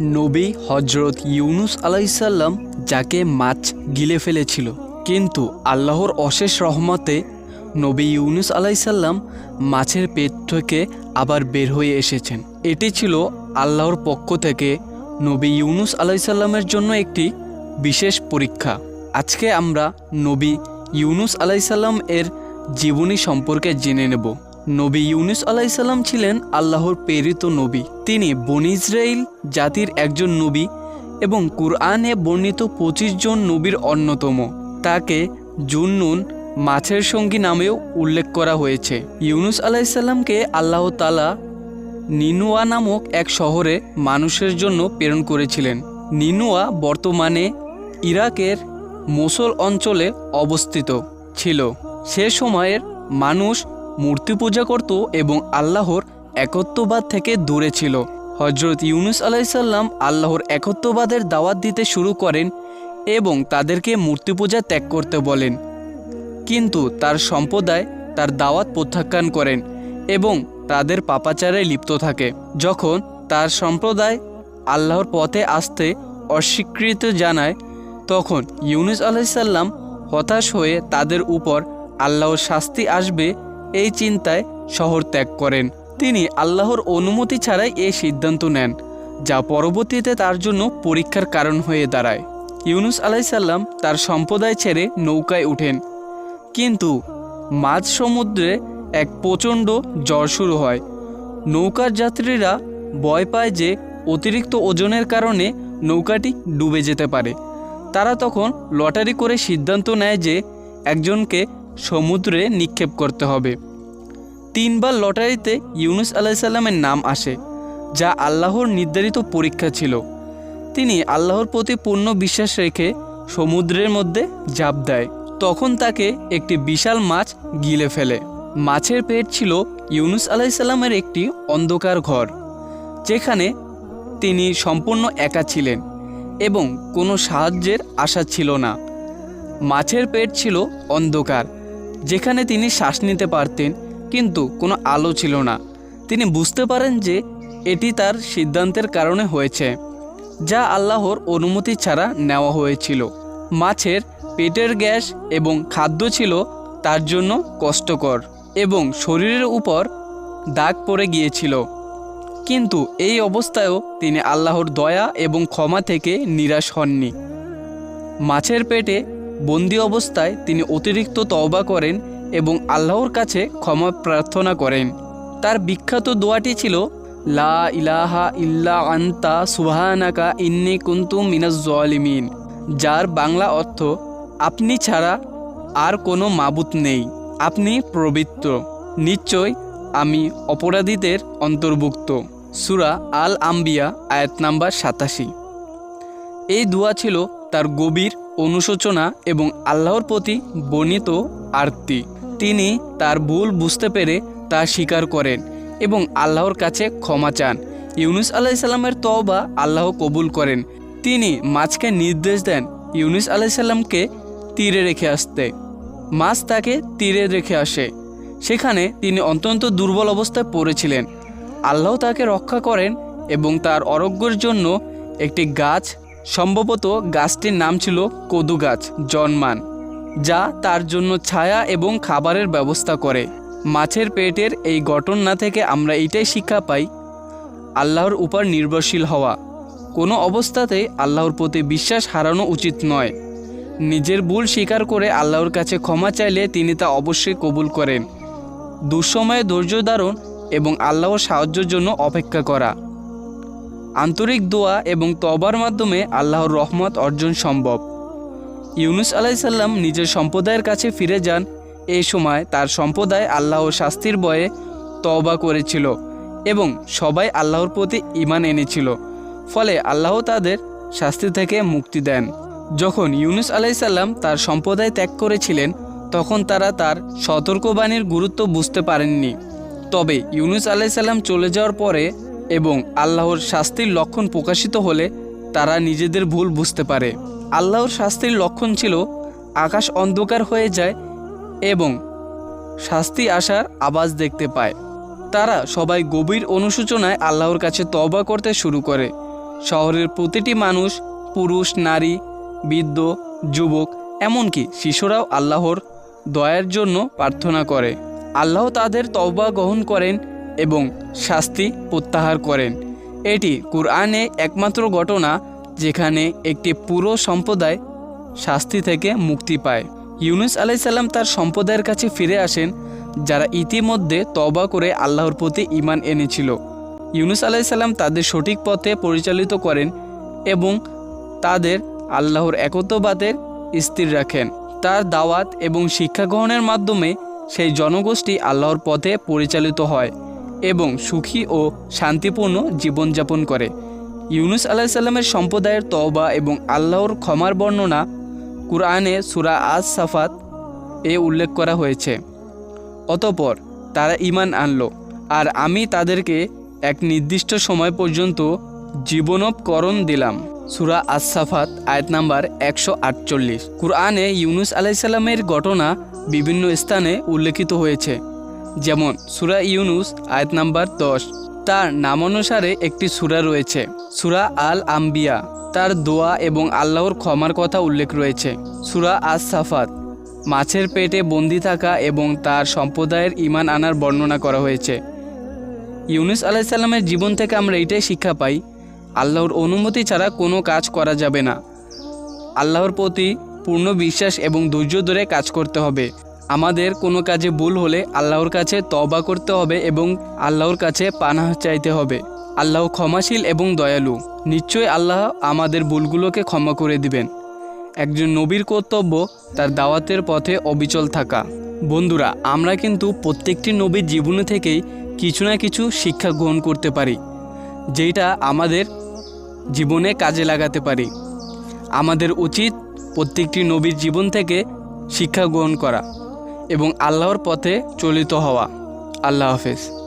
নবী হজরত ইউনুস আলাইসাল্লাম যাকে মাছ গিলে ফেলেছিল। কিন্তু আল্লাহর অশেষ রহমতে নবী ইউনুস আলাইসাল্লাম মাছের পেট থেকে আবার বের হয়ে এসেছেন। এটি ছিল আল্লাহর পক্ষ থেকে নবী ইউনুস আলাইসাল্লামের জন্য একটি বিশেষ পরীক্ষা। আজকে আমরা নবী ইউনুস আলাইসাল্লাম এর জীবনী সম্পর্কে জেনে নেব। নবী ইউনুস আলাইসাল্লাম ছিলেন আল্লাহর প্রেরিত নবী। তিনি বনি ইসরাইল জাতির একজন নবী এবং কুরআনে বর্ণিত পঁচিশ জন নবীর অন্যতম। তাকে জুন্নুন মাছের সঙ্গী নামেও উল্লেখ করা হয়েছে। ইউনুস আলাইসাল্লামকে আল্লাহ তালা নিনুয়া নামক এক শহরে মানুষের জন্য প্রেরণ করেছিলেন। নিনুয়া বর্তমানে ইরাকের মোসল অঞ্চলে অবস্থিত ছিল। সে সময়ের মানুষ মূর্তি পূজা করত এবং আল্লাহর একত্ববাদ থেকে দূরে ছিল। হজরত ইউনুস আলাইসাল্লাম আল্লাহর একত্ববাদের দাওয়াত দিতে শুরু করেন এবং তাদেরকে মূর্তি পূজা ত্যাগ করতে বলেন। কিন্তু তার সম্প্রদায় তার দাওয়াত প্রত্যাখ্যান করেন এবং তাদের পাপাচারে লিপ্ত থাকে। যখন তার সম্প্রদায় আল্লাহর পথে আসতে অস্বীকৃত জানায়, তখন ইউনুস আলাইসাল্লাম হতাশ হয়ে তাদের উপর আল্লাহর শাস্তি আসবে এই চিন্তায় শহর ত্যাগ করেন। তিনি আল্লাহর অনুমতি ছাড়াই এই সিদ্ধান্ত নেন, যা পরবর্তীতে তার জন্য পরীক্ষার কারণ হয়ে দাঁড়ায়। ইউনুস আলাইসাল্লাম তার সম্প্রদায় ছেড়ে নৌকায় উঠেন কিন্তু মাঝ সমুদ্রে এক প্রচণ্ড জ্বর শুরু হয়। নৌকার যাত্রীরা ভয় পায় যে অতিরিক্ত ওজনের কারণে নৌকাটি ডুবে যেতে পারে। তারা তখন লটারি করে সিদ্ধান্ত নেয় যে একজনকে সমুদ্রে নিক্ষেপ করতে হবে। তিনবার লটারিতে ইউনুস আলাইসাল্লামের নাম আসে, যা আল্লাহর নির্ধারিত পরীক্ষা ছিল। তিনি আল্লাহর প্রতি পূর্ণ বিশ্বাস রেখে সমুদ্রের মধ্যে ঝাঁপ দেয়। তখন তাকে একটি বিশাল মাছ গিলে ফেলে। মাছের পেট ছিল ইউনুস আলাইসাল্লামের একটি অন্ধকার ঘর, যেখানে তিনি সম্পূর্ণ একা ছিলেন এবং কোনো সাহায্যের আশা ছিল না। মাছের পেট ছিল অন্ধকার। যেখানে তিনি শ্বাস নিতে পারতেন, কিন্তু কোনো আলো ছিল না। তিনি বুঝতে পারেন যে এটি তার সিদ্ধান্তের কারণে হয়েছে, যা আল্লাহর অনুমতি ছাড়া নেওয়া হয়েছিল। মাছের পেটের গ্যাস এবং খাদ্য ছিল তার জন্য কষ্টকর এবং শরীরের উপর দাগ পড়ে গিয়েছিল। কিন্তু এই অবস্থায়ও তিনি আল্লাহর দয়া এবং ক্ষমা থেকে নিরাশ হননি। মাছের পেটে বন্দি অবস্থায় তিনি অতিরিক্ত তওবা করেন এবং আল্লাহর কাছে ক্ষমা প্রার্থনা করেন। তার বিখ্যাত দোয়াটি ছিল, লা ইলাহা ইল্লা আন্তা সুবহানাকা ইন্নি কুন্তু মিনাজ জলিমিন যার বাংলা অর্থ, আপনি ছাড়া আর কোনো মাবুত নেই, আপনি প্রবৃত্ত নিশ্চয় আমি অপরাধীদের অন্তর্ভুক্ত সুরা আল আম্বিয়া আয়াত নাম্বার সাতাশি। এই দোয়া ছিল তার গভীর অনুশোচনা এবং আল্লাহর প্রতি বর্ণিত আরতি। তিনি তার ভুল বুঝতে পেরে তা স্বীকার করেন এবং আল্লাহর কাছে ক্ষমা চান। ইউনুস আলাইসাল্লামের তওবা আল্লাহ কবুল করেন। তিনি মাছকে নির্দেশ দেন ইউনুস আলাইসাল্লামকে তীরে রেখে আসতে। মাছ তাকে তীরে রেখে আসে। সেখানে তিনি অত্যন্ত দুর্বল অবস্থায় পড়েছিলেন। আল্লাহ তাকে রক্ষা করেন এবং তার অরোগ্যর জন্য একটি গাছ সম্ভবত গাছটির নাম ছিল কদু গাছ জন্মান, যা তার জন্য ছায়া এবং খাবারের ব্যবস্থা করে। মাছের পেটের এই ঘটনা থেকে আমরা এটাই শিক্ষা পাই, আল্লাহর উপর নির্ভরশীল হওয়া। কোনো অবস্থাতেই আল্লাহর প্রতি বিশ্বাস হারানো উচিত নয়। নিজের ভুল স্বীকার করে আল্লাহর কাছে ক্ষমা চাইলে তিনি তা অবশ্যই কবুল করেন। দুঃসময়ে ধৈর্য ধারণ এবং আল্লাহর সাহায্যের জন্য অপেক্ষা করা। আন্তরিক দোয়া এবং তবার মাধ্যমে আল্লাহর রহমত অর্জন সম্ভব। ইউনুস আলাইসাল্লাম নিজের সম্প্রদায়ের কাছে ফিরে যান। এই সময় তার সম্প্রদায় আল্লাহর শাস্তির বয়ে তওবা করেছিল এবং সবাই আল্লাহর প্রতি ইমান এনেছিল। ফলে আল্লাহ তাদের শাস্তি থেকে মুক্তি দেন। যখন ইউনুস আলাইসাল্লাম তার সম্প্রদায় ত্যাগ করেছিলেন, তখন তারা তার সতর্কবাণীর গুরুত্ব বুঝতে পারেননি। তবে ইউনুস আলাইসাল্লাম চলে যাওয়ার পরে এবং আল্লাহর শাস্তির লক্ষণ প্রকাশিত হলে তারা নিজেদের ভুল বুঝতে পারে। আল্লাহর শাস্তির লক্ষণ ছিল আকাশ অন্ধকার হয়ে যায় এবং শাস্তি আসার আওয়াজ দেখতে পায়। তারা সবাই গভীর অনুশোচনায় আল্লাহর কাছে তওবা করতে শুরু করে। শহরের প্রতিটি মানুষ, পুরুষ, নারী, বৃদ্ধ, যুবক, এমনকি শিশুরাও আল্লাহর দয়ার জন্য প্রার্থনা করে। আল্লাহ তাদের তওবা গ্রহণ করেন এবং শাস্তি প্রত্যাহার করেন। এটি কুরআনে একমাত্র ঘটনা যেখানে একটি পুরো সম্প্রদায় শাস্তি থেকে মুক্তি পায়। ইউনুস আলাইসাল্লাম তার সম্প্রদায়ের কাছে ফিরে আসেন, যারা ইতিমধ্যে তবা করে আল্লাহর প্রতি ঈমান এনেছিল। ইউনুস আলাইসাল্লাম তাদের সঠিক পথে পরিচালিত করেন এবং তাদের আল্লাহর একত্ববাদের স্থির রাখেন। তার দাওয়াত এবং শিক্ষা গ্রহণের মাধ্যমে সেই জনগোষ্ঠী আল্লাহর পথে পরিচালিত হয়। এবং সুখী ও শান্তিপূর্ণ জীবনযাপন করে। ইউনুস আলাহিসাল্লামের সম্প্রদায়ের তওবা এবং আল্লাহর ক্ষমার বর্ণনা কুরআনে সুরা আজ সাফাত এ উল্লেখ করা হয়েছে। অতপর তারা ঈমান আনলো, আর আমি তাদেরকে এক নির্দিষ্ট সময় পর্যন্ত জীবনোপকরণ দিলাম। সুরা আসাফাত আয়াত নাম্বার একশো আটচল্লিশ। কুরআনে ইউনুস আলাইসাল্লামের ঘটনা বিভিন্ন স্থানে উল্লেখিত হয়েছে। যেমন সুরা ইউনুস, আয়াত নাম্বার দশ। তার নামানুসারে একটি সুরা রয়েছে, সুরা আল আম্বিয়া তার দোয়া এবং আল্লাহর ক্ষমার কথা উল্লেখ রয়েছে, সুরা আস সাফাত মাছের পেটে বন্দি থাকা এবং তার সম্প্রদায়ের ইমান আনার বর্ণনা করা হয়েছে। ইউনুস আলাইসাল্লামের জীবন থেকে আমরা এটাই শিক্ষা পাই, আল্লাহর অনুমতি ছাড়া কোনো কাজ করা যাবে না। আল্লাহর প্রতি পূর্ণ বিশ্বাস এবং ধৈর্য ধরে কাজ করতে হবে। আমাদের কোনো কাজে ভুল হলে আল্লাহর কাছে তবা করতে হবে এবং আল্লাহর কাছে পানাহ চাইতে হবে। আল্লাহ ক্ষমাশীল এবং দয়ালু। নিশ্চয়ই আল্লাহ আমাদের ভুলগুলোকে ক্ষমা করে দিবেন। একজন নবীর কর্তব্য তার দাওয়াতের পথে অবিচল থাকা। বন্ধুরা, আমরা কিন্তু প্রত্যেকটি নবীর জীবনে থেকেই কিছু না কিছু শিক্ষা গ্রহণ করতে পারি যেটা আমাদের জীবনে কাজে লাগাতে পারি। আমাদের উচিত প্রত্যেকটি নবীর জীবন থেকে শিক্ষা গ্রহণ করা। এবং আল্লাহর পথে চলিত হওয়া। আল্লাহ হাফেজ।